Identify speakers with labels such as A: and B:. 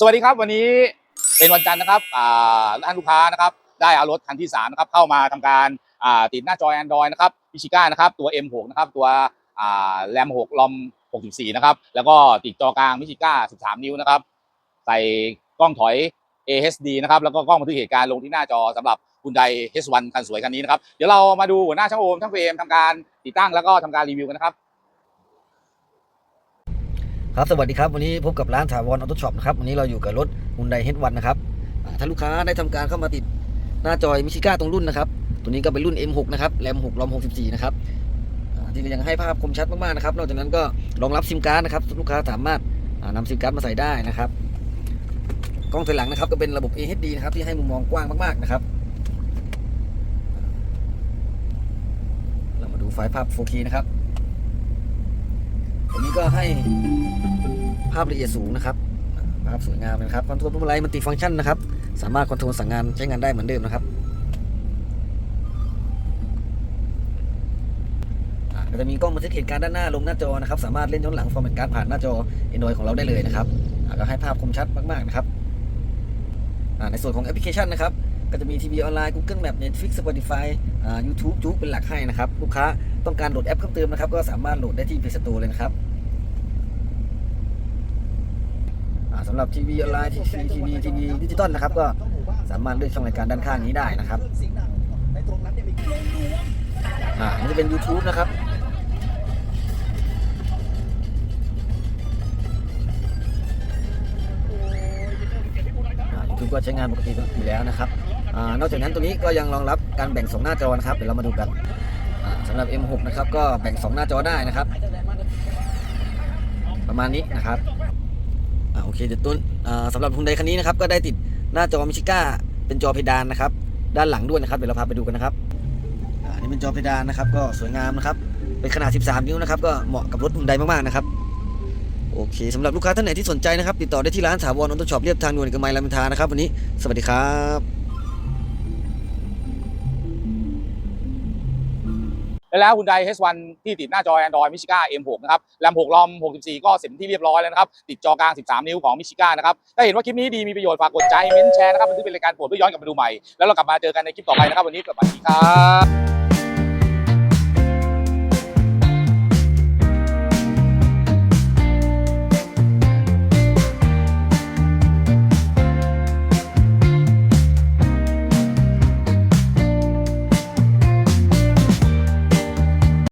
A: สวัสดีครับวันนี้เป็นวันจันทร์นะครับอ่าท่านลูกค้านะครับได้เอารถคันที่3นะครับเข้ามาทำการติดหน้าจอ Android นะครับพิชิก้านะครับตัว M6 นะครับตัวแรม6ลอม64 นะครับ แล้วก็ติดจอกลางมิชิก้า 13 นิ้วนะครับ ใส่กล้องถอย AHD นะครับ แล้วก็กล้องบันทึกเหตุการณ์ลงที่หน้าจอสำหรับคุณได H1 คันสวยคันนี้นะครับ เดี๋ยวเรามาดูหัวหน้าช่างโอมช่างเฟรมทำการติดตั้งแล้วก็ทำการรีวิวกันนะครับ
B: ครับสวัสดีครับวันนี้พบกับร้านถาวรออโต้ช็อปนะครับวันนี้เราอยู่กับรถ Hyundai H1 นนะครับอ่าถ้าลูกค้าได้ทำการเข้ามาติดหน้าจอยมิชิก้าตรงรุ่นนะครับตัวนี้ก็เป็นรุ่น M6 นะครับแรม6รอม64 นะครับอ่าที่ยังให้ภาพคมชัดมากๆนะครับนอกจากนั้นก็รองรับซิมการ์ดนะครับลูกค้าสามารถอ่านำซิมการ์ดมาใส่ได้นะครับกล้องถอยหลังนะครับก็เป็นระบบ AHD นะครับที่ให้มุมมองกว้างมากๆนะครับเรามาดูไฟล์ภาพ 4K นะครับตัวนี้ก็ให้ ภาพละเอียดสูงนะครับภาพสวยงามเลยนะครับคอนโทรลพวงมาลัยมันติฟังก์ชันนะครับ สามารถคอนโทรลสั่งงานใช้งานได้เหมือนเดิมนะครับก็จะมีกล้องบันทึกเหตุการณ์ด้านหน้าลงหน้าจอนะครับ สามารถเล่นย้อนหลังฟอร์แมตการ์ดผ่านหน้าจอ Android ของเราได้เลยนะครับก็ให้ภาพคมชัดมากๆนะครับในส่วนของแอปพลิเคชันนะครับ ก็จะมีทีวีออนไลน์ Google Map Netflix Spotify อ่า YouTube จุ๊กเป็นหลักให้นะครับ ลูกค้าต้องการโหลดแอปเพิ่มเติมนะครับ ก็สามารถโหลดได้ที่ Play Store เลยนะครับ อ่าสำ หรับทีวีออนไลน์ทีวีทีวีทีวีดิจิตอลนะครับ ก็สามารถเลือกช่องรายการด้านข้างนี้ได้นะครับอ่าอันนี้จะเป็น YouTube นะครับอ่า YouTube ก็ใช้งานปกติอยู่แล้วนะครับอ่านอกจากนั้นตัวนี้ก็ยังรองรับการแบ่งสองหน้าจอนะครับ เดี๋ยวเรามาดูกันอ่าสำหรับ M6 นะครับ ก็แบ่งสองหน้าจอได้นะครับ ประมาณนี้นะครับ อ่าโอเคเดี๋ยวต้นสำหรับฮุนไดคันนี้นะครับก็ได้ติดหน้าจอมิชิก้าเป็นจอเพดานนะครับ ด้านหลังด้วยนะครับเดี๋ยวเราพาไปดูกันนะครับอันนี้เป็นจอเพดานนะครับ ก็สวยงามนะครับ เป็นขนาด 13 นิ้วนะครับ ก็เหมาะกับรถฮุนไดมากๆนะครับโอเคสำหรับลูกค้าท่านไหนที่สนใจนะครับ ติดต่อได้ที่ร้านถาวรออโต้ช็อปเรียบทางด่วนเอกมัยรามอินทานะครับ วันนี้สวัสดีครับ
A: แล้วคุณได H1 ที่ติดหน้าจอ Android มิชิก้า M6 นะครับแรม6ลอม 64 ก็เสร็จที่เรียบร้อยแล้วนะครับ ติดจอกลาง 13 นิ้วของมิชิก้านะครับ ถ้าเห็นว่าคลิปนี้ดีมีประโยชน์ ฝากกดใจเม้นแชร์นะครับมันถือเป็นรายการโปรดเพื่อย้อนกลับมาดูใหม่ แล้วเรากลับมาเจอกันในคลิปต่อไปนะครับ วันนี้สวัสดีครับ